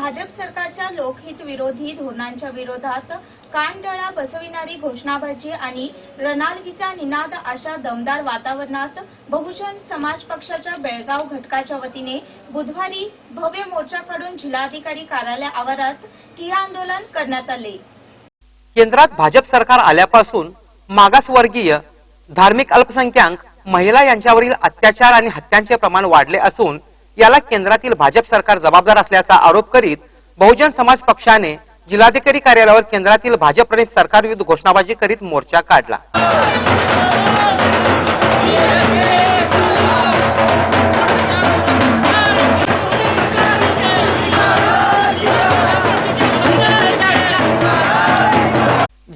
भाजप सरकारच्या लोकहित विरोधी धोरणांच्या विरोधात कानडळा बसविणारी घोषणाबाजी आणि रणालगीचा निनाद अशा दमदार वातावरणात बहुजन समाज पक्षाच्या बेळगाव घटकाच्या वतीने बुधवारी भव्य मोर्चाकडून जिल्हाधिकारी कार्यालय आवारात ठिय्या आंदोलन करण्यात आले. केंद्रात भाजप सरकार आल्यापासून मागासवर्गीय धार्मिक अल्पसंख्याक महिला यांच्यावरील अत्याचार आणि हत्यांचे प्रमाण वाढले असून याला केंद्रातील भाजप सरकार जबाबदार असल्याचा आरोप करीत बहुजन समाज पक्षाने जिल्हाधिकारी कार्यालयावर केंद्रातील भाजप प्रणित सरकारविरुद्ध घोषणाबाजी करीत मोर्चा काढला.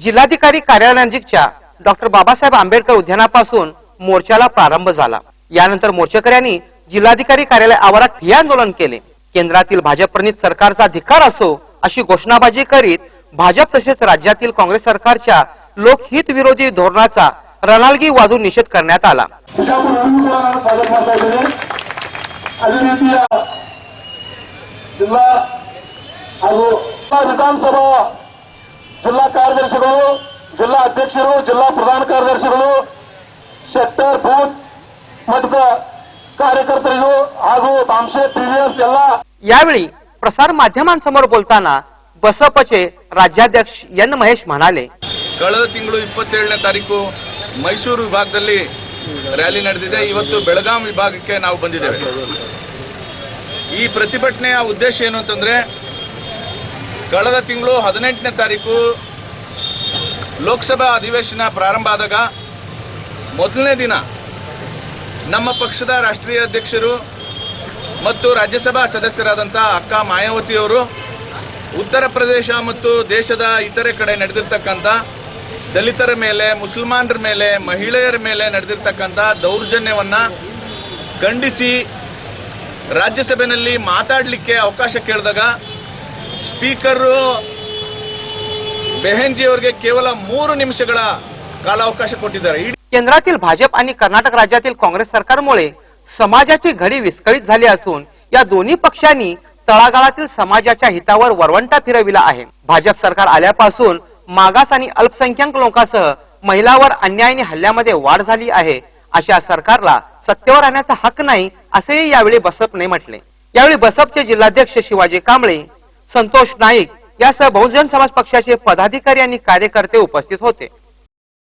जिल्हाधिकारी कार्यालयानजीकच्या डॉक्टर बाबासाहेब आंबेडकर उद्यानापासून मोर्चाला प्रारंभ झाला. यानंतर मोर्चेकऱ्यांनी जिल्हाधिकारी कार्यालय आवारात ठिय्या आंदोलन केले केंद्रातील भाजप प्रणित सरकारचा धिक्कार असो अशी घोषणाबाजी करीत भाजप तसेच राज्यातील काँग्रेस सरकारच्या लोकहित विरोधी धोरणाचा ರಣಾಲ್ಗಿ ವಾದು ನಿಷೇಧ करण्यात आला ಬಿಜಾಪುರವರೆಗೂ ಕೂಡ ನಾನು ಸ್ವಾಗತ ಮಾಡ್ತಾ ಇದ್ದೇನೆ ಅದೇ ರೀತಿಯ ಜಿಲ್ಲಾ ಹಾಗೂ ಜಿಲ್ಲಾ ವಿಧಾನಸಭಾ ಜಿಲ್ಲಾ ಕಾರ್ಯದರ್ಶಿಗಳು ಜಿಲ್ಲಾ ಅಧ್ಯಕ್ಷರು ಜಿಲ್ಲಾ ಪ್ರಧಾನ ಕಾರ್ಯದರ್ಶಿಗಳು ಸೆಕ್ಟರ್ ಬೂತ್ ಮಟ್ಟದ ಕಾರ್ಯಕರ್ತರಿಗೂ ಹಾಗೂ ಬಾಂಶೆ ಪಿವಿಎಸ್ ಎಲ್ಲ यावेळी प्रसार माध्यमांसमोर बोलताना बसपचे राज्याध्यक्ष एन महेश म्हणाले ಕಳೆದ ತಿಂಗಳು ಇಪ್ಪತ್ತೇಳನೇ ತಾರೀಕು ಮೈಸೂರು ವಿಭಾಗದಲ್ಲಿ ರ್ಯಾಲಿ ನಡೆದಿದೆ ಇವತ್ತು ಬೆಳಗಾಂ ವಿಭಾಗಕ್ಕೆ ನಾವು ಬಂದಿದ್ದೇವೆ ಈ ಪ್ರತಿಭಟನೆಯ ಉದ್ದೇಶ ಏನು ಅಂತಂದ್ರೆ ಕಳೆದ ತಿಂಗಳು ಹದಿನೆಂಟನೇ ತಾರೀಕು ಲೋಕಸಭಾ ಅಧಿವೇಶನ ಪ್ರಾರಂಭ ಆದಾಗ ಮೊದಲನೇ ದಿನ ನಮ್ಮ ಪಕ್ಷದ ರಾಷ್ಟ್ರೀಯ ಅಧ್ಯಕ್ಷರು ಮತ್ತು ರಾಜ್ಯಸಭಾ ಸದಸ್ಯರಾದಂಥ ಅಕ್ಕ ಮಾಯಾವತಿಯವರು, ಉತ್ತರ ಪ್ರದೇಶ ಮತ್ತು ದೇಶದ ಇತರೆ ಕಡೆ ನಡೆದಿರ್ತಕ್ಕಂಥ ದಲಿತರ ಮೇಲೆ, ಮುಸಲ್ಮಾನರ ಮೇಲೆ, ಮಹಿಳೆಯರ ಮೇಲೆ ನಡೆದಿರ್ತಕ್ಕಂಥ ದೌರ್ಜನ್ಯವನ್ನ ಖಂಡಿಸಿ ರಾಜ್ಯಸಭೆಯಲ್ಲಿ ಮಾತಾಡಲಿಕ್ಕೆ ಅವಕಾಶ ಕೇಳಿದಾಗ ಸ್ಪೀಕರು ಬೆಹೆನ್ಜಿಯವರಿಗೆ ಕೇವಲ ಮೂರು ನಿಮಿಷಗಳ ಕಾಲಾವಕಾಶ ಕೊಟ್ಟಿದ್ದಾರೆ. केंद्रातील भाजप आणि कर्नाटक राज्यातील काँग्रेस सरकारमुळे समाजाची घडी विस्कळीत झाली असून या दोन्ही पक्षांनी तळागाळातील समाजाच्या हितावर वरवंटा फिरविला आहे. भाजप सरकार आल्यापासून मागास आणि अल्पसंख्याक लोकांसह महिलावर अन्याय आणि हल्ल्यामध्ये वाढ झाली आहे. अशा सरकारला सत्तेवर राहण्याचा हक्क नाही असेही यावेळी बसपने म्हटले. यावेळी बसपचे जिल्हाध्यक्ष शिवाजी कांबळे संतोष नाईक यासह बहुजन समाज पक्षाचे पदाधिकारी आणि कार्यकर्ते उपस्थित होते.